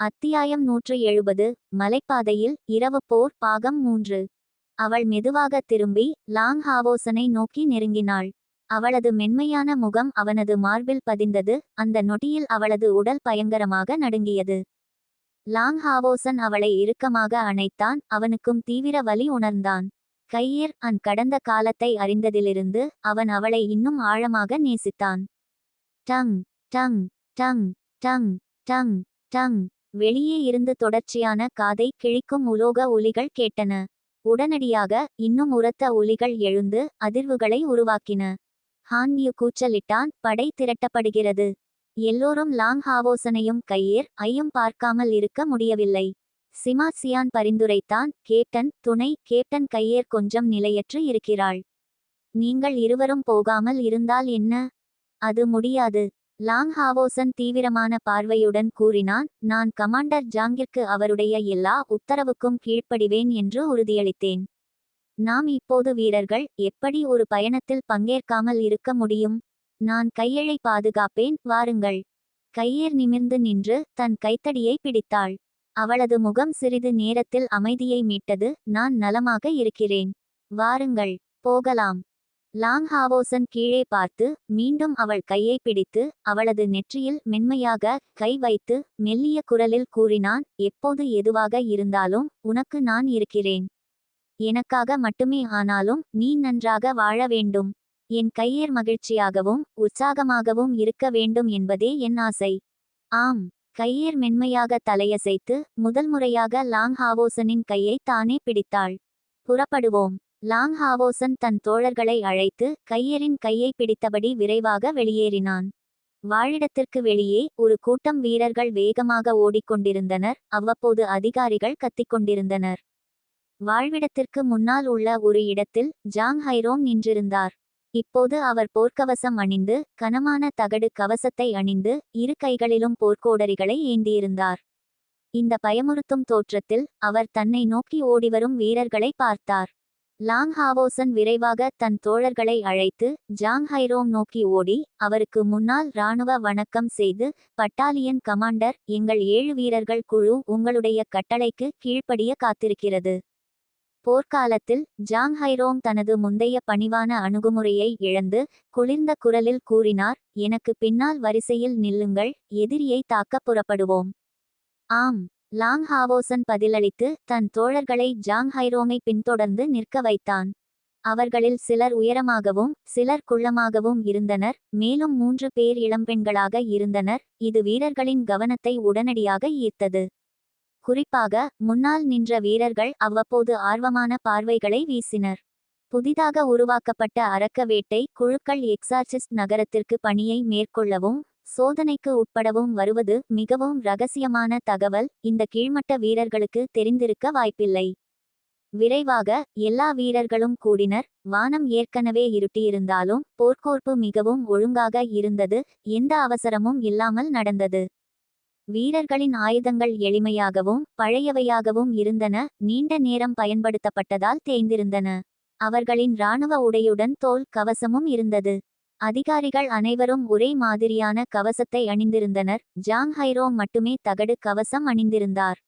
அத்தியாயம் நூற்று எழுபது மலைப்பாதையில் இரவு போர் பாகம் மூன்று. அவள் மெதுவாக திரும்பி லாங் ஹாவோசனை நோக்கி நெருங்கினாள். அவளது மென்மையான முகம் அவனது மார்பில் பதிந்தது அந்த நொடியில் அவளது உடல் பயங்கரமாக நடுங்கியது. லாங் ஹாவோசன் அவளை இறுக்கமாக அணைத்தான் அவனுக்கும் தீவிர வலி உணர்ந்தான். கையீர் அன் கடந்த காலத்தை அறிந்ததிலிருந்து அவன் அவளை இன்னும் ஆழமாக நேசித்தான். டங் டங் டங் டங் டங் டங். வெளியே இருந்து தொடர்ச்சியான காதை கிழிக்கும் உலோக ஒலிகள் கேட்டன. உடனடியாக இன்னும் உரத்த ஒலிகள் எழுந்து அதிர்வுகளை உருவாக்கின. ஹான்யூ கூச்சலிட்டான் படை திரட்டப்படுகிறது. எல்லோரும் லாங் ஹாவோசனையும் கையேர் ஐயும் பார்க்காமல் இருக்க முடியவில்லை. சிமாசியான் பரிந்துரைத்தான் கேப்டன் துணை கேப்டன் கையேர் கொஞ்சம் நிலையற்று இருக்கிறாள். நீங்கள் இருவரும் போகாமல் இருந்தால் என்ன? அது முடியாது. லாங் ஹாவோசன் தீவிரமான பார்வையுடன் கூறினான் நான் கமாண்டர் ஜாங்கிற்கு அவருடைய எல்லா உத்தரவுக்கும் கீழ்ப்படிவேன் என்று உறுதியளித்தேன். நாம் இப்போது வீரர்கள் எப்படி ஒரு பயணத்தில் பங்கேற்காமல் இருக்க முடியும்? நான் கையழை பாதுகாப்பேன் வாருங்கள். கையேர் நிமிர்ந்து நின்று தன் கைத்தடியை பிடித்தாள். அவளது முகம் சிறிது நேரத்தில் அமைதியை மீட்டது நான் நலமாக இருக்கிறேன். வாருங்கள் போகலாம். லாங் ஹாவோசன் கீழே பார்த்து மீண்டும் அவள் கையை பிடித்து அவளது நெற்றியில் மென்மையாக கை வைத்து மெல்லிய குரலில் கூறினான் எப்போது எதுவாக இருந்தாலும் உனக்கு நான் இருக்கிறேன். எனக்காக மட்டுமே ஆனாலும் நீ நன்றாக வாழ வேண்டும். என் கையேர் மகிழ்ச்சியாகவும் உற்சாகமாகவும் இருக்க வேண்டும் என்பதே என் ஆசை. ஆம். கையேர் மென்மையாக தலையசைத்து முதல் முறையாக லாங் ஹாவோசனின் கையை தானே பிடித்தாள். புறப்படுவோம். லாங் ஹாவோசன் தன் தோழர்களை அழைத்து கையரின் கையை பிடித்தபடி விரைவாக வெளியேறினான். வாழிடத்திற்கு வெளியே ஒரு கூட்டம் வீரர்கள் வேகமாக ஓடிக்கொண்டிருந்தனர். அவ்வப்போது அதிகாரிகள் கத்திக்கொண்டிருந்தனர். வாழ்விடத்திற்கு முன்னால் உள்ள ஒரு இடத்தில் ஜாங் ஹைரோம் நின்றிருந்தார். இப்போது அவர் போர்க்கவசம் அணிந்து கனமான தகடு கவசத்தை அணிந்து இரு கைகளிலும் போர்க்கோடரிகளை ஏந்தியிருந்தார். இந்த பயமுறுத்தும் தோற்றத்தில் அவர் தன்னை நோக்கி ஓடிவரும் வீரர்களை பார்த்தார். லாங் ஹாவோசன் விரைவாக தன் தோழர்களை அழைத்து ஜாங் ஹைரோம் நோக்கி ஓடி அவருக்கு முன்னால் இராணுவ வணக்கம் செய்து பட்டாலியன் கமாண்டர் எங்கள் ஏழு வீரர்கள் குழு உங்களுடைய கட்டளைக்கு கீழ்ப்படிய காத்திருக்கிறது. போர்க்காலத்தில் ஜாங் ஹைரோங் தனது முந்தைய பணிவான அணுகுமுறையை இழந்து குளிர்ந்த குரலில் கூறினார் எனக்கு பின்னால் வரிசையில் நில்லுங்கள் எதிரியை தாக்க புறப்படுவோம். ஆம். லாங் ஹாவோசன் பதிலளித்து தன் தோழர்களை ஜாங் ஹைரோமை பின்தொடர்ந்து நிற்க வைத்தான். அவர்களில் சிலர் உயரமாகவும் சிலர் குள்ளமாகவும் இருந்தனர். மேலும் மூன்று பேர் இளம்பெண்களாக இருந்தனர். இது வீரர்களின் கவனத்தை உடனடியாக ஈர்த்தது. குறிப்பாக முன்னால் நின்ற வீரர்கள் அவ்வப்போது ஆர்வமான பார்வைகளை வீசினர். புதிதாக உருவாக்கப்பட்ட அரக்க வேட்டை குழுக்கள் எக்ஸார்சிஸ்ட் நகரத்திற்கு பணியை மேற்கொள்ளவும் சோதனைக்கு உட்படவும் வருவது மிகவும் ரகசியமான தகவல். இந்த கீழ்மட்ட வீரர்களுக்கு தெரிந்திருக்க வாய்ப்பில்லை. விரைவாக எல்லா வீரர்களும் கூடினர். வானம் ஏற்கனவே இருட்டியிருந்தாலும் போர்க்கோர்ப்பு மிகவும் ஒழுங்காக இருந்தது. எந்த அவசரமும் இல்லாமல் நடந்தது. வீரர்களின் ஆயுதங்கள் எளிமையாகவும் பழையவையாகவும் இருந்தன. நீண்ட நேரம் பயன்படுத்தப்பட்டதால் தேய்ந்திருந்தன. அவர்களின் இராணுவ உடையுடன் தோல் கவசமும் இருந்தது. அதிகாரிகள் அனைவரும் ஒரே மாதிரியான கவசத்தை அணிந்திருந்தனர். ஜாங் ஹைரோ மட்டுமே தகடு கவசம் அணிந்திருந்தார்.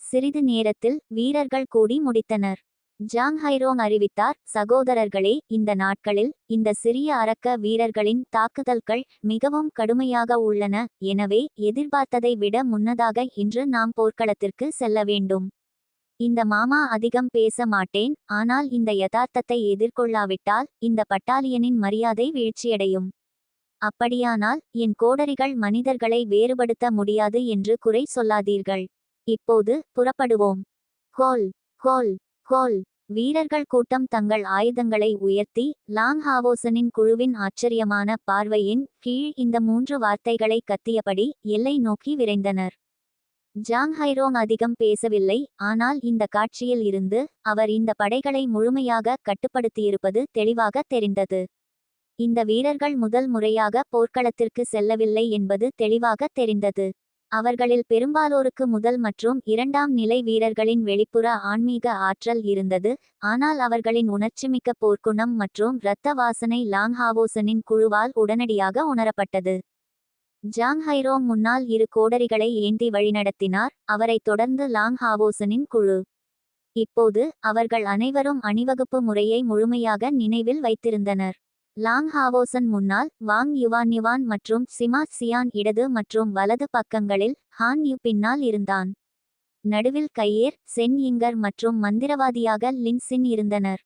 சிறிது நேரத்தில் வீரர்கள் கூடி முடித்தனர். ஜாங் ஹைரோங் அறிவித்தார் சகோதரர்களே இந்த நாட்களில் இந்த சிறிய அரக்க வீரர்களின் தாக்குதல்கள் மிகவும் கடுமையாக உள்ளன. எனவே எதிர்பார்த்ததை விட முன்னதாக இன்று நாம் போர்க்களத்திற்கு செல்ல வேண்டும். இந்த மாமா அதிகம் பேச மாட்டேன் ஆனால் இந்த யதார்த்தத்தை எதிர்கொள்ளாவிட்டால் இந்த பட்டாலியனின் மரியாதை வீழ்ச்சியடையும். அப்படியானால் என் கோடரிகள் மனிதர்களை வேறுபடுத்த முடியாது என்று குறை சொல்லாதீர்கள். இப்போது புறப்படுவோம். ஹோல் ஹோல் ஹோல். வீரர்கள் கூட்டம் தங்கள் ஆயுதங்களை உயர்த்தி லாங் ஹாவோசனின் குழுவின் ஆச்சரியமான பார்வையின் கீழ் இந்த மூன்று வார்த்தைகளை கத்தியபடி எல்லை நோக்கி விரைந்தனர். ஜாங் ஹைரோங் அதிகம் பேசவில்லை ஆனால் இந்த காட்சியில் இருந்து அவர் இந்த படைகளை முழுமையாக கட்டுப்படுத்தியிருப்பது தெளிவாக தெரிந்தது. இந்த வீரர்கள் முதல் முறையாக போர்க்களத்திற்கு செல்லவில்லை என்பது தெளிவாக தெரிந்தது. அவர்களில் பெரும்பாலோருக்கு முதல் மற்றும் இரண்டாம் நிலை வீரர்களின் வெளிப்புற ஆன்மீக ஆற்றல் இருந்தது ஆனால் அவர்களின் உணர்ச்சிமிக்க போர்க்குணம் மற்றும் இரத்த வாசனை லாங்ஹாவோசனின் குழுவால் உடனடியாக உணரப்பட்டது. ஜாங் ஹைரோங் முன்னால் இரு கோடரிகளை ஏந்தி வழிநடத்தினார் அவரைத் தொடர்ந்து லாங் ஹாவோசனின் குழு. இப்போது அவர்கள் அனைவரும் அணிவகுப்பு முறையை முழுமையாக நினைவில் வைத்திருந்தனர். லாங் ஹாவோசன் முன்னால் வாங் யுவான் யுவான் மற்றும் சிமா சியான் இடது மற்றும் வலது பக்கங்களில் ஹான் யு பின்னால் இருந்தான். நடுவில் கையேர் சென் இங்கர் மற்றும் மந்திரவாதியாக லின்சின் இருந்தனர்.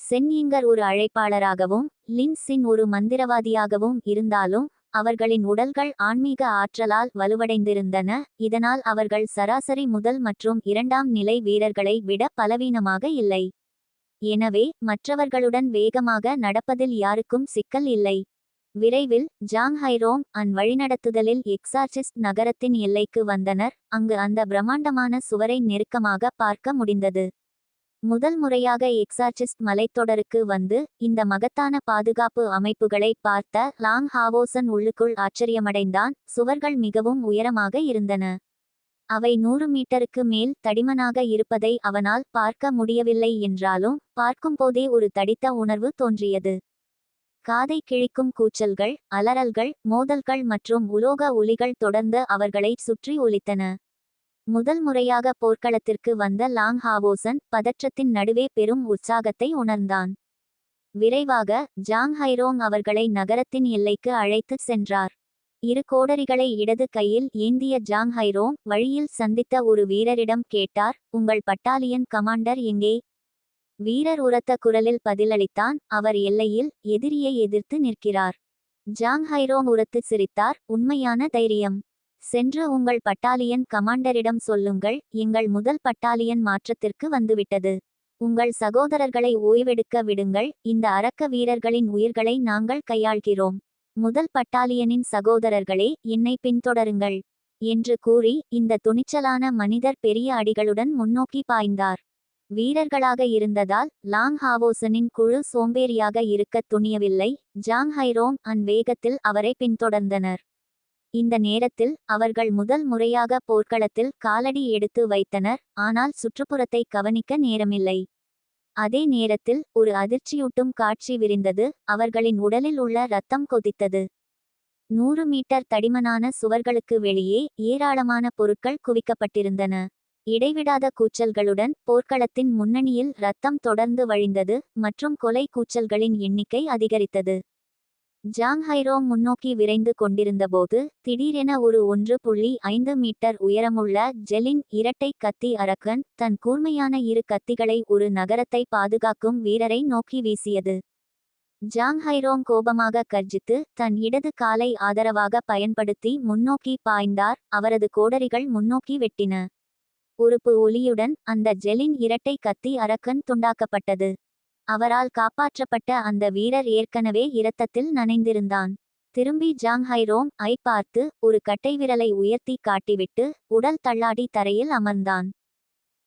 சென் இங்கர் ஒரு அழைப்பாளராகவும் லின்சின் ஒரு மந்திரவாதியாகவும் இருந்தாலும் அவர்களின் உடல்கள் ஆன்மீக ஆற்றலால் வலுவடைந்திருந்தன இதனால் அவர்கள் சராசரி முதல் மற்றும் இரண்டாம் நிலை வீரர்களை விட பலவீனமாக இல்லை. எனவே மற்றவர்களுடன் வேகமாக நடப்பதில் யாருக்கும் சிக்கல் இல்லை. விரைவில் ஜாங் ஹைரோங் அன் வழிநடத்துதலில் எக்ஸார்சிஸ்ட் நகரத்தின் எல்லைக்கு வந்தனர் அங்கு அந்த பிரம்மாண்டமான சுவரை நெருக்கமாக பார்க்க முடிந்தது. முதல் முறையாக எக்ஸார்சிஸ்ட் மலைத்தொடருக்கு வந்து இந்த மகத்தான பாதுகாப்பு அமைப்புகளை பார்த்த லாங் ஹாவோசன் உள்ளுக்குள் ஆச்சரியமடைந்தான். சுவர்கள் மிகவும் உயரமாக இருந்தன. அவை நூறு மீட்டருக்கு மேல் தடிமனாக இருப்பதை அவனால் பார்க்க முடியவில்லை என்றாலும் பார்க்கும்போதே ஒரு தடித்த உணர்வு தோன்றியது. காதை கிழிக்கும் கூச்சல்கள் அலறல்கள் மோதல்கள் மற்றும் உலோக ஒலிகள் தொடர்ந்து அவர்களை சுற்றி ஒலித்தன. முதல் முறையாக போர்க்களத்திற்கு வந்த லாங் ஹாவோசன் பதற்றத்தின் நடுவே பெரும் உற்சாகத்தை உணர்ந்தான். விரைவாக ஜாங் ஹைரோங் அவர்களை நகரத்தின் எல்லைக்கு அழைத்துச் சென்றார். இரு கோடரிகளை இடது கையில் ஏந்திய ஜாங் ஹைரோங் வழியில் சந்தித்த ஒரு வீரரிடம் கேட்டார் உங்கள் பட்டாலியன் கமாண்டர் எங்கே வீரர் உரத்த குரலில் பதிலளித்தான் அவர் எல்லையில் எதிரியை எதிர்த்து நிற்கிறார் ஜாங் ஹைரோங் உரத்து சிரித்தார் உண்மையான தைரியம். சென்று உங்கள் பட்டாலியன் கமாண்டரிடம் சொல்லுங்கள் எங்கள் முதல் பட்டாலியன் மாற்றத்திற்கு வந்துவிட்டது. உங்கள் சகோதரர்களை ஓய்வெடுக்க விடுங்கள் இந்த அரக்க வீரர்களின் உயிர்களை நாங்கள் கையாள்கிறோம். முதல் பட்டாலியனின் சகோதரர்களே என்னை பின்தொடருங்கள் என்று கூறி இந்த துணிச்சலான மனிதர் பெரிய அடிகளுடன் முன்னோக்கி பாய்ந்தார். வீரர்களாக இருந்ததால் லாங் ஹாவோசனின் குழு சோம்பேறியாக இருக்கத் துணியவில்லை ஜாங் ஹைரோங் அன் வேகத்தில் அவரை பின்தொடர்ந்தனர். இந்த நேரத்தில் அவர்கள் முதல் முறையாக போர்க்களத்தில் காலடி எடுத்து வைத்தனர் ஆனால் சுற்றுப்புறத்தை கவனிக்க நேரமில்லை. அதே நேரத்தில் ஒரு அதிர்ச்சியூட்டும் காட்சி விரிந்தது அவர்களின் உடலில் உள்ள ரத்தம் கொதித்தது. நூறு மீட்டர் தடிமனான சுவர்களுக்கு வெளியே ஏராளமான பொருட்கள் குவிக்கப்பட்டிருந்தன. இடைவிடாத கூச்சல்களுடன் போர்க்களத்தின் முன்னணியில் ரத்தம் தொடர்ந்து வழிந்தது மற்றும் கொலை கூச்சல்களின் எண்ணிக்கை அதிகரித்தது. ஜாங் ஹைரோங் முன்னோக்கி விரைந்து கொண்டிருந்தபோது திடீரென ஒரு ஒன்று புள்ளி ஐந்து மீட்டர் உயரமுள்ள ஜெலின் இரட்டை கத்தி அரக்கன் தன் கூர்மையான இரு கத்திகளை ஒரு நகரத்தை பாதுகாக்கும் வீரரை நோக்கி வீசியது. ஜாங் ஹைரோங் கோபமாக கர்ஜித்து தன் இடது காலை ஆதரவாக பயன்படுத்தி முன்னோக்கி பாய்ந்தார் அவரது கோடரிகள் முன்னோக்கி வெட்டின. உறுப்பு ஒலியுடன் அந்த ஜெலின் இரட்டை கத்தி அரக்கன் துண்டாக்கப்பட்டது. அவரால் காப்பாற்றப்பட்ட அந்த வீரர் ஏற்கனவே இரத்தத்தில் நனைந்திருந்தான். திரும்பி ஜாங் ஹைரோங் ஐ பார்த்து ஒரு கட்டைவிரலை உயர்த்தி காட்டிவிட்டு உடல் தள்ளாடி தரையில் அமர்ந்தான்.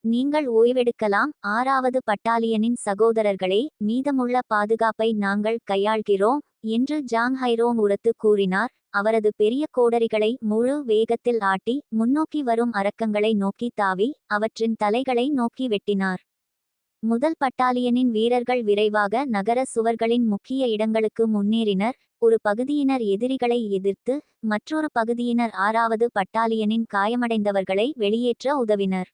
நீங்கள் ஓய்வெடுக்கலாம் ஆறாவது பட்டாலியனின் சகோதரர்களே மீதமுள்ள பாதுகாப்பை நாங்கள் கையாள்கிறோம் என்று ஜாங் ஹைரோங் உரத்து கூறினார். அவரது பெரிய கோடரிகளை முழு வேகத்தில் ஆட்டி முன்னோக்கி வரும் அரக்கங்களை நோக்கி தாவி அவற்றின் தலைகளை நோக்கி வெட்டினார். முதல் பட்டாலியனின் வீரர்கள் விரைவாக நகர சுவர்களின் முக்கிய இடங்களுக்கு முன்னேறினர். ஒரு பகுதியினர் எதிரிகளை எதிர்த்து மற்றொரு பகுதியினர் ஆறாவது பட்டாலியனின் காயமடைந்தவர்களை வெளியேற்ற உதவினர்.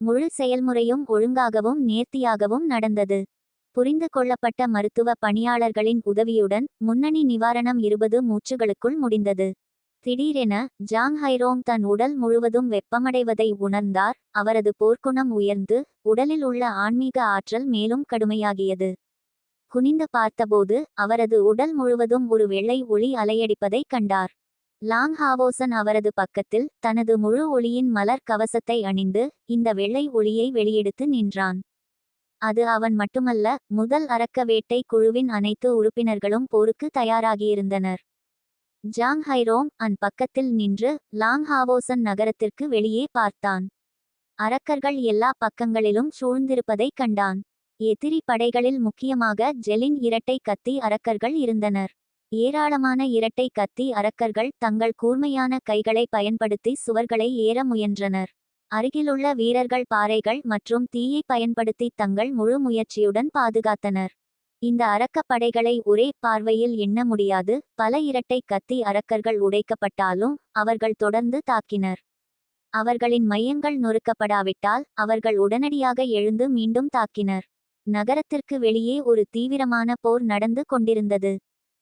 முழு செயல்முறையும் ஒழுங்காகவும் நேர்த்தியாகவும் நடந்தது. புரிந்து கொள்ளப்பட்ட மருத்துவ பணியாளர்களின் உதவியுடன் முன்னணி நிவாரணம் இருபது மூச்சுகளுக்குள் முடிந்தது. திடீரென ஜாங் ஹைரோங் தன் உடல் முழுவதும் வெப்பமடைவதை உணர்ந்தார். அவரது போர்க்குணம் உயர்ந்து உடலில் உள்ள ஆன்மீக ஆற்றல் மேலும் கடுமையாகியது. குனிந்து பார்த்தபோது அவரது உடல் முழுவதும் ஒரு வெள்ளை ஒளி அலையடிப்பதைக் கண்டார். லாங் ஹாவோசன் அவரது பக்கத்தில் தனது முழு ஒளியின் மலர் கவசத்தை அணிந்து இந்த வெள்ளை ஒளியை வெளியெடுத்து நின்றான். அது அவன் மட்டுமல்ல முதல் அரக்க வேட்டை குழுவின் அனைத்து உறுப்பினர்களும் போருக்கு தயாராகியிருந்தனர். ஜாங் ஹைரோங் அன் பக்கத்தில் நின்று லாங் ஹாவோசன் நகரத்திற்கு வெளியே பார்த்தான். அரக்கர்கள் எல்லா பக்கங்களிலும் சூழ்ந்திருப்பதைக் கண்டான். எதிரி படைகளில் முக்கியமாக ஜெலின் இரட்டை கத்தி அரக்கர்கள் இருந்தனர். ஏராளமான இரட்டை கத்தி அரக்கர்கள் தங்கள் கூர்மையான கைகளை பயன்படுத்தி சுவர்களை ஏற முயன்றனர். அருகிலுள்ள வீரர்கள் பாறைகள் மற்றும் தீயை பயன்படுத்தி தங்கள் முழு முயற்சியுடன் பாதுகாத்தனர். இந்த அரக்கப்படைகளை ஒரே பார்வையில் எண்ண முடியாது. பல இரட்டை கத்தி அரக்கர்கள் உடைக்கப்பட்டாலும் அவர்கள் தொடர்ந்து தாக்கினர். அவர்களின் மையங்கள் நொறுக்கப்படாவிட்டால் அவர்கள் உடனடியாக எழுந்து மீண்டும் தாக்கினர். நகரத்திற்கு வெளியே ஒரு தீவிரமான போர் நடந்து கொண்டிருந்தது.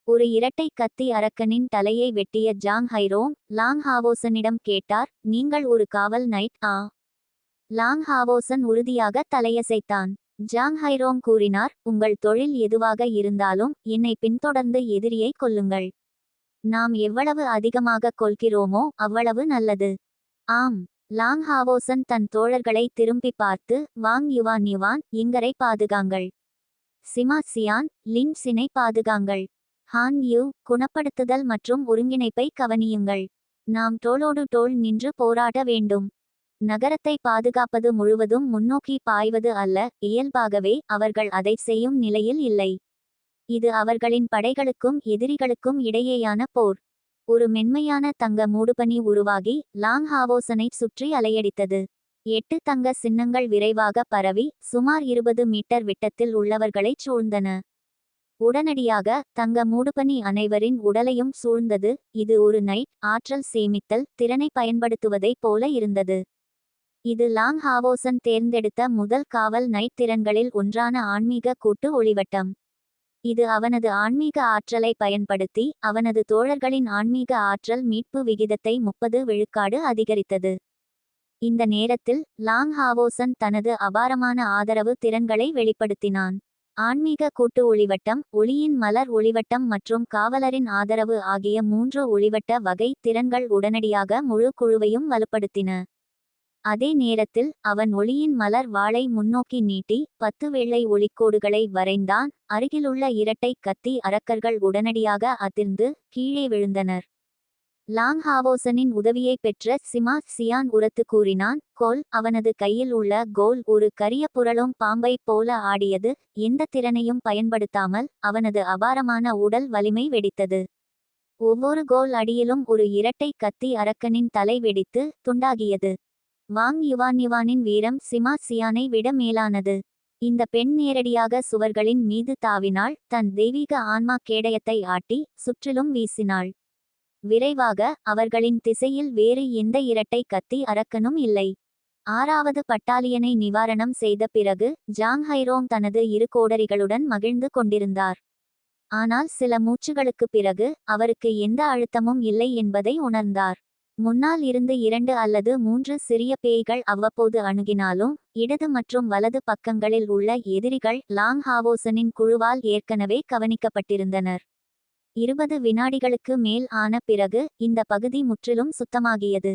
ஒரு இரட்டை கத்தி அரக்கனின் தலையை வெட்டிய ஜாங் ஹைரோங் லாங் ஹாவோசனிடம் கேட்டார் நீங்கள் ஒரு காவல் நைட் ஆ? லாங் ஹாவோசன் உறுதியாக தலையசைத்தான். ஜாங் ஹைரோங் கூறினார் உங்கள் தொழில் எதுவாக இருந்தாலும் என்னை பின்தொடர்ந்து எதிரியை கொல்லுங்கள். நாம் எவ்வளவு அதிகமாக கொள்கிறோமோ அவ்வளவு நல்லது. ஆம் லாங் ஹாவோசன் தன் தோழர்களை திரும்பி பார்த்து வாங் யுவான் யுவான் இங்கரை பாதுகாங்கள். சிமா சியான் லின் சினை பாதுகாங்கள். ஹான் யூ குணப்படுத்துதல் மற்றும் ஒருங்கிணைப்பை கவனியுங்கள். நாம் தோளோடு தோள் நின்று போராட வேண்டும். நகரத்தை பாதுகாப்பது முழுவதும் முன்னோக்கி பாய்வது அல்ல இயல்பாகவே அவர்கள் அதை செய்யும் நிலையில் இல்லை. இது அவர்களின் படைகளுக்கும் எதிரிகளுக்கும் இடையேயான போர். ஒரு மென்மையான தங்க மூடுபனி உருவாகி லாங் ஹாவோசனை சுற்றி அலையடித்தது. எட்டு தங்க சின்னங்கள் விரைவாக பரவி சுமார் இருபது மீட்டர் விட்டத்தில் உள்ளவர்களைச் சூழ்ந்தன. உடனடியாக தங்க மூடுபனி அனைவரின் உடலையும் சூழ்ந்தது. இது ஒரு நைட் ஆற்றல் சேமித்தல் திறனை பயன்படுத்துவதைப் போல இருந்தது. இது லாங் ஹாவோசன் தேர்ந்தெடுத்த முதல் காவல் நைட் திறன்களில் ஒன்றான ஆன்மீக கூட்டு ஒளிவட்டம். இது அவனது ஆன்மீக ஆற்றலை பயன்படுத்தி அவனது தோழர்களின் ஆன்மீக ஆற்றல் மீட்பு விகிதத்தை முப்பது விழுக்காடு அதிகரித்தது. இந்த நேரத்தில் லாங் ஹாவோசன் தனது அபாரமான ஆதரவு திறன்களை வெளிப்படுத்தினான். ஆன்மீக கூட்டு ஒளிவட்டம் ஒளியின் மலர் ஒளிவட்டம் மற்றும் காவலரின் ஆதரவு ஆகிய மூன்று ஒளிவட்ட வகை திறன்கள் உடனடியாக முழு குழுவையும் வலுப்படுத்தின. அதே நேரத்தில் அவன் ஒளியின் மலர் வாளை முன்னோக்கி நீட்டி பத்து வெள்ளை ஒளிக்கோடுகளை வரைந்தான். அருகிலுள்ள இரட்டை கத்தி அரக்கர்கள் உடனடியாக அதிர்ந்து கீழே விழுந்தனர். லாங் ஹாவோசனின் உதவியை பெற்ற சிமா சியான் உரத்து கூறினான் கோல் அவனது கையில் உள்ள கோல் ஒரு கரிய புரளும் பாம்பை போல ஆடியது. எந்த திறனையும் பயன்படுத்தாமல் அவனது அபாரமான உடல் வலிமை வெடித்தது. ஒவ்வொரு கோல் அடியிலும் ஒரு இரட்டை கத்தி அரக்கனின் தலை வெடித்து துண்டாகியது. வாங் யுவான் யுவானின் வீரம் சிமா சியானை விட மேலானது. இந்த பெண் நேரடியாக சுவர்களின் மீது தாவினாள். தன் தெய்வீக ஆன்மா கேடயத்தை ஆட்டி சுற்றிலும் வீசினாள். விரைவாக அவர்களின் திசையில் வேறு எந்த இரட்டை கத்தி அரக்கனும் இல்லை. ஆறாவது பட்டாலியனை நிவாரணம் செய்த பிறகு ஜாங் ஹைரோங் தனது இரு கோடரிகளுடன் மகிழ்ந்து கொண்டிருந்தார். ஆனால் சில மூச்சுகளுக்குப் பிறகு அவருக்கு எந்த அழுத்தமும் இல்லை என்பதை உணர்ந்தார். முன்னால் இருந்து இரண்டு அல்லது மூன்று சிறிய பேய்கள் அவ்வப்போது அணுகினாலும் இடது மற்றும் வலது பக்கங்களில் உள்ள எதிரிகள் லாங் ஹாவோசனின் குழுவால் ஏற்கனவே கவனிக்கப்பட்டிருந்தனர். இருபது வினாடிகளுக்கு மேல் ஆன பிறகு இந்த பகுதி முற்றிலும் சுத்தமாகியது.